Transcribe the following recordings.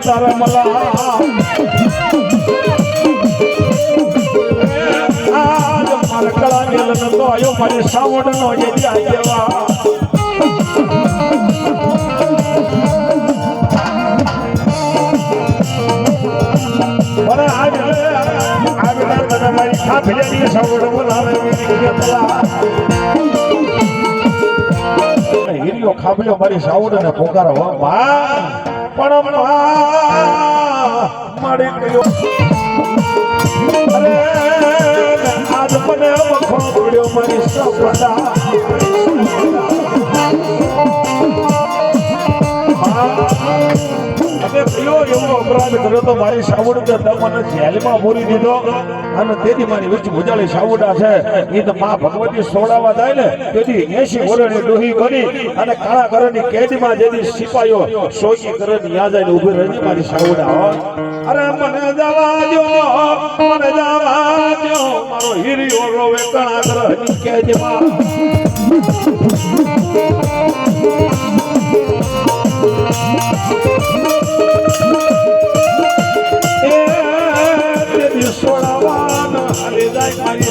તારા મલા આજ મારા કળા મેલ નતો આયો મારી સાવડ નો જે ત્યાં ખાબલ્યો મારી સાવડ ને પોકારો પણ મળી ગયો આજ મને વખો પડ્યો મારી સપના. અને કયો એવો તો મારી સાવડ મને જેલમાં દીધો અને તેથી મારી વચ્ચે ઉજાળી સાવડા છે. એ તો ભગવતી સોડાવા જાય ને, તેથી એસી વર્ષની ડોહી કરી અને કાળા કરની કેદીમાં જેથી સિપાઈઓ સોજી કરની યાદ આવીને મારી સાવડા અરે મને મારો હીરિયો રોવે સોડાવાન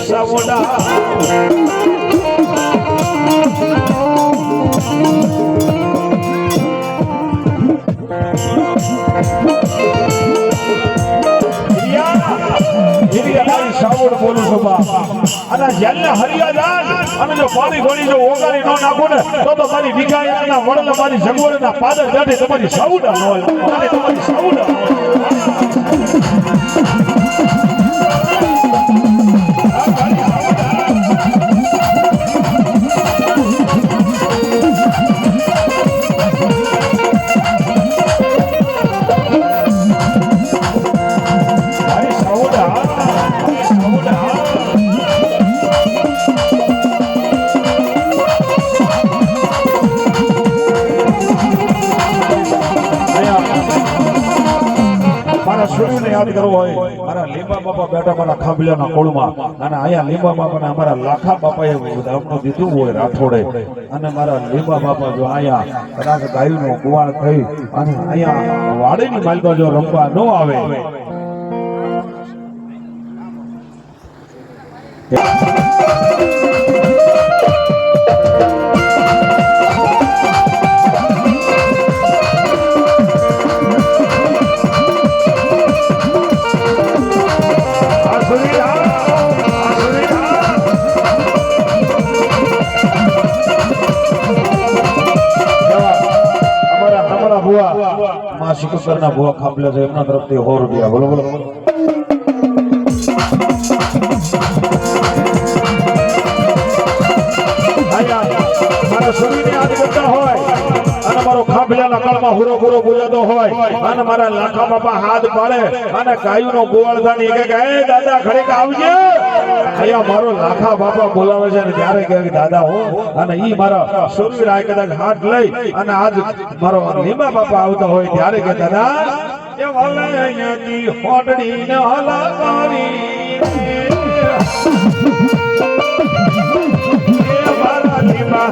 સાવડા અને હરિયાદાન અને જો પાણી ગોળી જો ઓગાળી ન નાખો ને, તો તો મારી વિગાયના વડલે મારી જગવડના પાદર બેઠી તમારી સૌ ન હોય તમારી સાવડા ન હોય. સૂર્યને યાદ કરવો હોય, મારા લીંબા બાપા બેઠા મારા ખાંભલિયાના કોળમાં. અને અહીંયા લીંબા બાપાને અમારા લાખા બાપાએ અમને દીધું હોય રાઠોડે. અને મારા લીંબા બાપા જો અહીંયા કદાચ ગાયનો કુવાડ થઈ અને અહીંયા વાડીની માલિકો જો રમવા ન આવે ભુવા. માં શિકુસરના ભુવા ખાપલે છે, એમના તરફથી સો રૂપિયા. બોલો બોલો. મારા શરીરને હોય અને મારો ખાભલાના કળમાં હુરો હુરો બોલાતો હોય અને મારા લાખા બાપા હાથ પાડે અને ગાયુનો ગોવાળ થાની કે કે, "એ દાદા ઘડીક આવજે. અહીંયા મારો લાખા બાપા બોલાવે છે અને ત્યારે કહે કે દાદા હો. અને ઈ મારા સુરવીર આ કદાચ હાથ લઈ અને આજ મારો લીમા બાપા આવતા હોય ત્યારે કે દાદા એ વાલે અહીંયાથી હોટડીને હલાવી એ મારા લીમા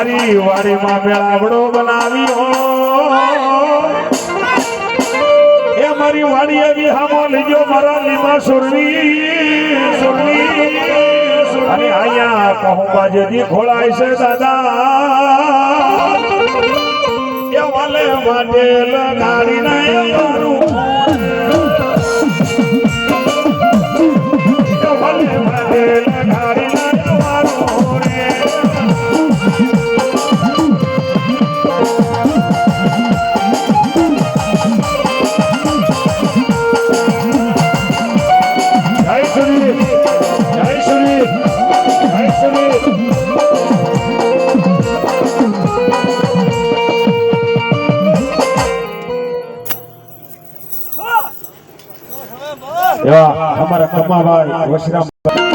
મારી વાડીમાં મેળાવડો હો એ મારી વાડી એવી હામો લીજો મારા લીમા સુરવી સુરવી અને અહીંયા કહું જેથી ખોળાય છે દાદા. એ વાલે માટે લગાડી ના કમાભાઈ વશરામ